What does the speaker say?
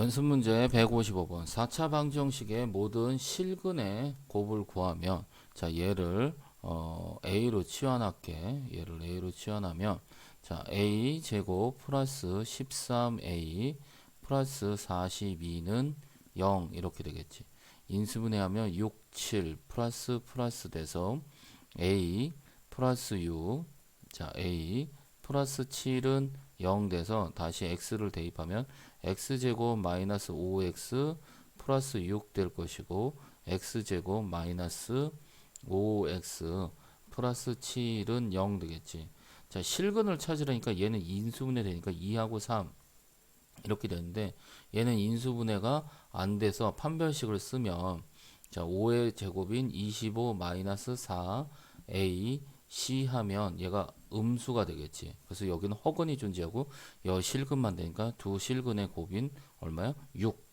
연습 문제 155번. 4차 방정식의 모든 실근의 곱을 구하면 자 얘를 어, A로 치환할게. 얘를 A로 치환하면 자 A 제곱 플러스 13A 플러스 42는 0 이렇게 되겠지. 인수분해하면 6, 7 플러스 플러스 돼서 A 플러스 6 자 A 플러스 7은 0 돼서 다시 x를 대입하면 x제곱 마이너스 5x 플러스 6 될 것이고 x제곱 마이너스 5x 플러스 7은 0 되겠지. 자, 실근을 찾으려니까 얘는 인수분해 되니까 2하고 3 이렇게 되는데 얘는 인수분해가 안 돼서 판별식을 쓰면 자, 5의 제곱인 25 마이너스 4 c 하면 얘가 음수가 되겠지. 그래서 여기는 허근이 존재하고 여 실근만 되니까 두 실근의 곱인 얼마야? 6